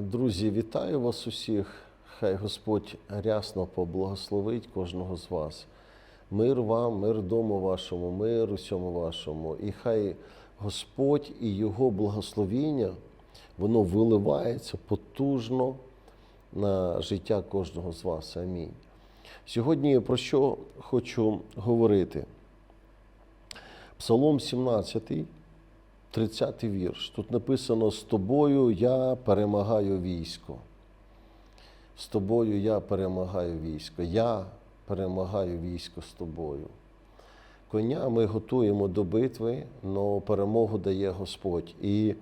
Друзі, вітаю вас усіх. Хай Господь рясно поблагословить кожного з вас. Мир вам, мир дому вашому, мир усьому вашому. І хай Господь і Його благословіння, воно виливається потужно на життя кожного з вас. Амінь. Сьогодні про що хочу говорити? Псалом 17, 30 вірш. Тут написано: з тобою я перемагаю військо. З тобою я перемагаю військо. Я перемагаю військо з тобою. Коня ми готуємо до битви, але перемогу дає Господь. І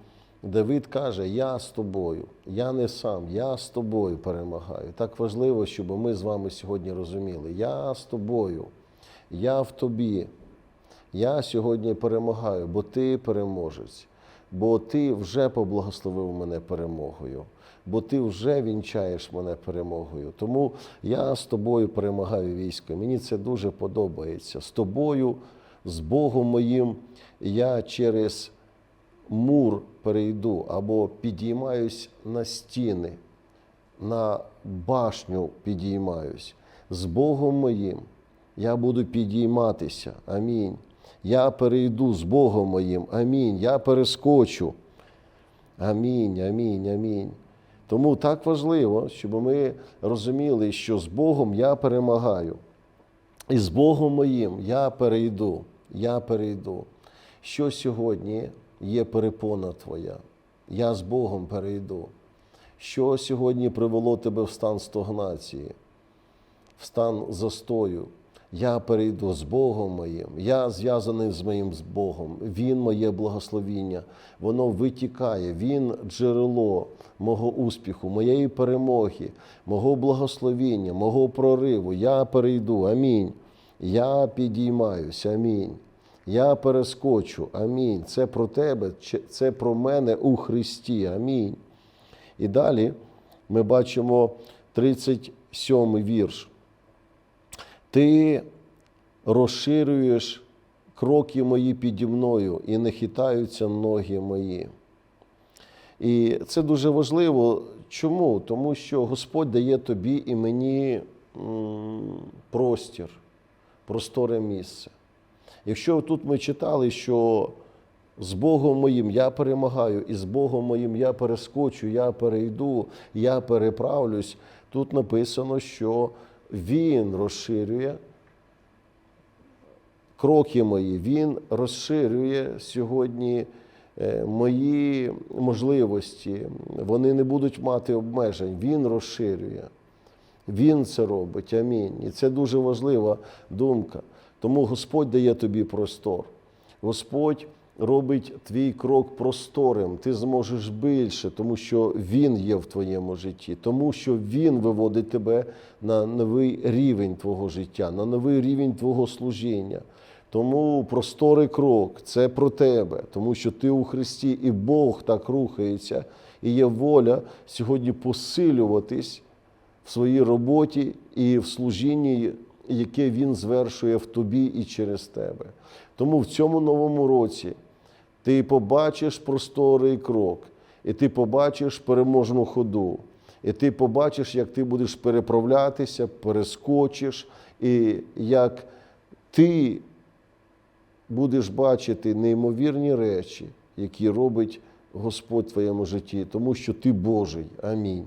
Давид каже: Я з тобою, я не сам, я з тобою перемагаю. Так важливо, щоб ми з вами сьогодні розуміли: я з тобою, я в тобі. Я сьогодні перемагаю, бо ти переможець, бо ти вже поблагословив мене перемогою, бо ти вже вінчаєш мене перемогою. Тому я з тобою перемагаю військо. Мені це дуже подобається. З тобою, з Богом моїм, я через мур перейду або підіймаюсь на стіни, на башню підіймаюсь. З Богом моїм я буду підійматися. Амінь. Я перейду з Богом моїм. Амінь. Я перескочу. Амінь, амінь, амінь. Тому так важливо, щоб ми розуміли, що з Богом я перемагаю. І з Богом моїм я перейду. Я перейду. Що сьогодні є перепона твоя? Я з Богом перейду. Що сьогодні привело тебе в стан стогнації, в стан застою? Я перейду з Богом моїм, я зв'язаний з моїм з Богом. Він моє благословіння, воно витікає, Він джерело мого успіху, моєї перемоги, мого благословіння, мого прориву. Я перейду. Амінь. Я підіймаюсь. Амінь. Я перескочу. Амінь. Це про тебе, це про мене у Христі. Амінь. І далі ми бачимо 37 вірш. Ти розширюєш кроки мої піді мною і не хитаються ноги мої. І це дуже важливо. Чому? Тому що Господь дає тобі і мені простір, просторе місце. Якщо тут ми читали, що з Богом моїм я перемагаю, і з Богом моїм я перескочу, я перейду, я переправлюсь, тут написано, що він розширює кроки мої, Він розширює сьогодні е, мої можливості. Вони не будуть мати обмежень. Він розширює. Він це робить. Амінь. І це дуже важлива думка. Тому Господь дає тобі простор. Господь робить твій крок просторим. Ти зможеш більше, тому що Він є в твоєму житті, тому що Він виводить тебе на новий рівень твого життя, на новий рівень твого служіння. Тому просторий крок це про тебе, тому що ти у Христі, і Бог так рухається, і є воля сьогодні посилюватись в своїй роботі і в служінні, яке Він звершує в тобі і через тебе. Тому в цьому новому році ти побачиш просторий крок, і ти побачиш переможну ходу, і ти побачиш, як ти будеш переправлятися, перескочиш, і як ти будеш бачити неймовірні речі, які робить Господь в твоєму житті, тому що ти Божий. Амінь.